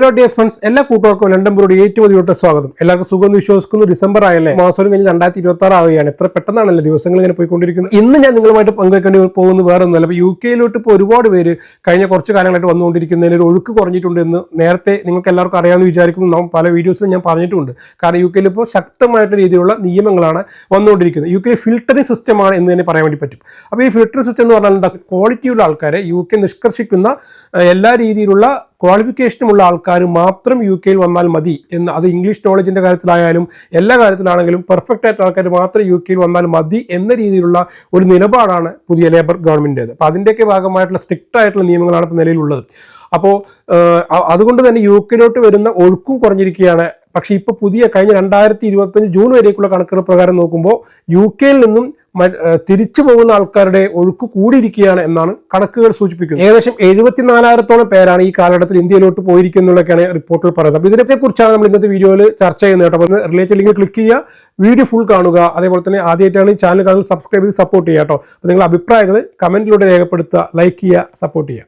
Hello dear friends എല്ലാ കൂട്ടുകാർക്കും London broad ഏറ്റവും അധികം സ്വാഗതം. എല്ലാവർക്കും സുഖം വിശ്വസിക്കുന്നു. ഡിസംബർ ആയല്ലേ? മാസം കഴിഞ്ഞ് രണ്ടായിരത്തി ഇരുപത്തി ആറ് ആവുകയാണ്. എത്ര പെട്ടെന്നാണല്ലോ ദിവസങ്ങൾ ഇങ്ങനെ പോയിക്കൊണ്ടിരിക്കുന്നത്? ഇന്ന് ഞാൻ നിങ്ങളുമായിട്ട് പങ്കുവെക്കേണ്ടി പോകുന്നത് വേറെ ഒന്നുമല്ല അപ്പോൾ യു കെയിലോട്ട് ഇപ്പോൾ ഒരുപാട് പേര് കഴിഞ്ഞ കുറച്ച് കാലങ്ങളായിട്ട് വന്നുകൊണ്ടിരിക്കുന്നതിന് ഒരു ഒഴുക്ക് കുറഞ്ഞിട്ടുണ്ട് എന്ന് നേരത്തെ നിങ്ങൾക്ക് എല്ലാവർക്കും അറിയാമെന്ന് വിചാരിക്കുന്നു. നാം പല വീഡിയോസിലും ഞാൻ പറഞ്ഞിട്ടുണ്ട്. കാരണം യു കെയിൽ ഇപ്പോൾ ശക്തമായിട്ടുള്ള രീതിയിലുള്ള നിയമങ്ങളാണ് വന്നുകൊണ്ടിരിക്കുന്നത്. യു കെ ഫിൽട്ടറിംഗ് സിസ്റ്റമാണ് എന്ന് തന്നെ പറയാൻ വേണ്ടി പറ്റും. അപ്പോൾ ഈ ഫിൽട്ടറിംഗ് സിസ്റ്റം എന്ന് പറഞ്ഞാൽ എന്താ? ക്വാളിറ്റിയുള്ള ആൾക്കാരെ യു കെ നിഷ്കർഷിക്കുന്ന എല്ലാ രീതിയിലുള്ള ക്വാളിഫിക്കേഷനുമുള്ള ആൾക്കാർ മാത്രം യു കെയിൽ വന്നാൽ മതി എന്ന് അത് ഇംഗ്ലീഷ് നോളജിന്റെ കാര്യത്തിലായാലും എല്ലാ കാര്യത്തിലാണെങ്കിലും പെർഫെക്റ്റ് ആയിട്ട് ആൾക്കാർ മാത്രം യു കെയിൽ വന്നാൽ മതി എന്ന രീതിയിലുള്ള ഒരു നിലപാടാണ് പുതിയ ലേബർ ഗവൺമെന്റേത് അപ്പോൾ അതിന്റെയൊക്കെ ഭാഗമായിട്ടുള്ള സ്ട്രിക്റ്റ് ആയിട്ടുള്ള നിയമങ്ങളാണ് ഇപ്പോൾ നിലയിലുള്ളത് അപ്പോൾ അതുകൊണ്ട് തന്നെ യു കെയിലോട്ട് വരുന്ന ഒഴുക്കും കുറഞ്ഞിരിക്കുകയാണ്. പക്ഷേ ഇപ്പോൾ പുതിയ കഴിഞ്ഞ രണ്ടായിരത്തി ഇരുപത്തഞ്ച് ജൂൺ വരേക്കുള്ള കണക്കുകൾ പ്രകാരം നോക്കുമ്പോൾ യു കെയിൽ നിന്നും തിരിച്ചു പോകുന്ന ആൾക്കാരുടെ ഒഴുക്ക് കൂടിയിരിക്കുകയാണ് എന്നാണ് കണക്കുകൾ സൂചിപ്പിക്കുന്നത്. ഏകദേശം എഴുപത്തിനാലായിരത്തോളം പേരാണ് ഈ കാലഘട്ടത്തിൽ ഇന്ത്യയിലോട്ട് പോയിരിക്കുന്നതൊക്കെയാണ് റിപ്പോർട്ടിൽ പറയുന്നത്. അപ്പോൾ ഇതിനൊക്കെ കുറിച്ചാണ് നമ്മൾ ഇന്നത്തെ വീഡിയോയിൽ ചർച്ച ചെയ്യുന്നത് കേട്ടോ. അപ്പോൾ റിലേറ്റഡ് ലിങ്ക് ക്ലിക്ക് ചെയ്യുക വീഡിയോ ഫുൾ കാണുക. അതേപോലെ തന്നെ ആദ്യമായിട്ടാണ് ഈ ചാനൽ കാണുന്നത് സബ്സ്ക്രൈബ് ചെയ്ത് സപ്പോർട്ട് ചെയ്യുക കേട്ടോ. അപ്പോൾ നിങ്ങളുടെ അഭിപ്രായങ്ങൾ കമന്റിലൂടെ രേഖപ്പെടുത്തുക ലൈക്ക് ചെയ്യുക സപ്പോർട്ട് ചെയ്യുക.